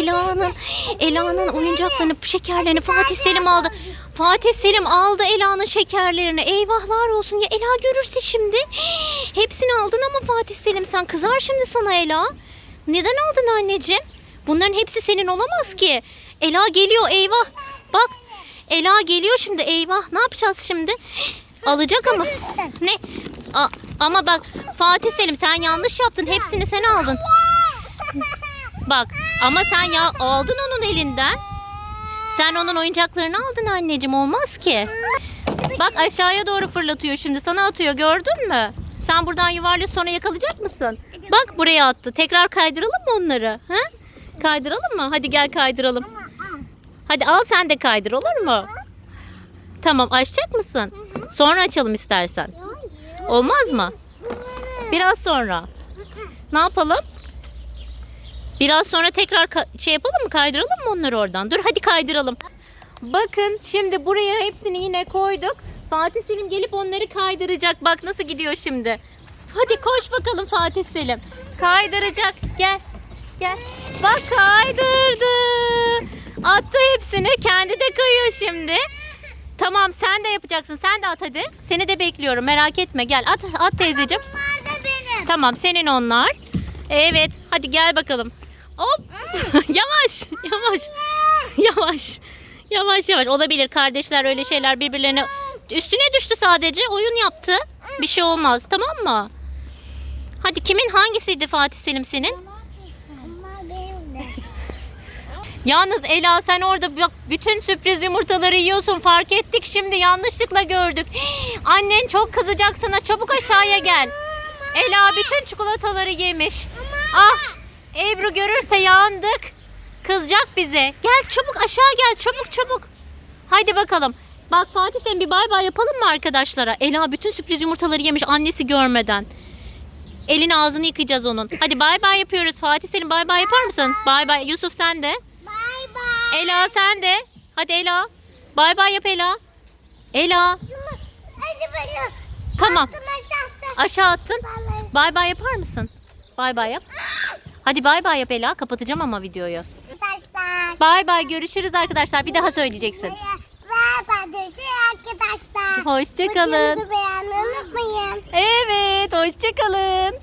Ela'nın Ela'nın oyuncaklarını, şekerlerini Fatih Selim aldı. Fatih Selim aldı Ela'nın şekerlerini. Eyvahlar olsun ya Ela görürse şimdi. Hepsini aldın ama Fatih Selim sen kızar şimdi sana Ela. Neden aldın anneciğim? Bunların hepsi senin olamaz ki. Ela geliyor eyvah. Bak Ela geliyor şimdi eyvah. Ne yapacağız şimdi? Alacak ama. Ne? A- ama bak Fatih Selim sen yanlış yaptın. Hepsini sen aldın. Bak ama sen ya aldın onun elinden. Sen onun oyuncaklarını aldın anneciğim olmaz ki. Bak aşağıya doğru fırlatıyor şimdi sana atıyor gördün mü? Sen buradan yuvarlıyor sonra yakalayacak mısın? Bak buraya attı. Tekrar kaydıralım mı onları? Ha? Kaydıralım mı? Hadi gel kaydıralım. Hadi al sen de kaydır olur mu? Tamam açacak mısın? Sonra açalım istersen. Olmaz mı? Biraz sonra. Ne yapalım? Biraz sonra tekrar şey yapalım mı? Kaydıralım mı onları oradan? Dur hadi kaydıralım. Bakın şimdi buraya hepsini yine koyduk. Fatih Selim gelip onları kaydıracak. Bak nasıl gidiyor şimdi. Hadi koş bakalım Fatih Selim. Kaydıracak. Gel. Gel. Bak kaydırdı. Attı hepsini. Kendi de kayıyor şimdi. Tamam sen de yapacaksın. Sen de at hadi. Seni de bekliyorum. Merak etme. Gel at at teyzeciğim. Bunlar da benim. Tamam senin onlar. Evet hadi gel bakalım. Hop. yavaş yavaş. Yavaş. Yavaş yavaş olabilir kardeşler öyle şeyler birbirlerine üstüne düştü sadece oyun yaptı. Bir şey olmaz tamam mı? Hadi kimin hangisiydi Fatih Selim senin? Yalnız Ela sen orada bak bütün sürpriz yumurtaları yiyorsun fark ettik şimdi yanlışlıkla gördük. Annen çok kızacak sana çabuk aşağıya gel. Ela bütün çikolataları yemiş. Ah Ebru görürse yandık. Kızacak bize. Gel çabuk aşağı gel çabuk çabuk. Haydi bakalım. Bak Fatih sen bir bay bay yapalım mı arkadaşlara? Ela bütün sürpriz yumurtaları yemiş annesi görmeden. Elini ağzını yıkayacağız onun. Hadi bay bay yapıyoruz. Fatih senin bay bay yapar mısın? Bay bay. Yusuf sen de. Bay bay. Ela sen de. Hadi Ela. Bay bay yap Ela. Ela. Tamam. Aşağı attın. Bay bay yapar mısın? Bay bay yap. Hadi bay bay yap Ela. Kapatacağım ama videoyu. Arkadaşlar. Bay bay görüşürüz arkadaşlar. Bir daha söyleyeceksin. Bay bay. Görüşürüz arkadaşlar. Hoşçakalın. Videomuzu beğenmeyi unutmayın. Evet hoşçakalın.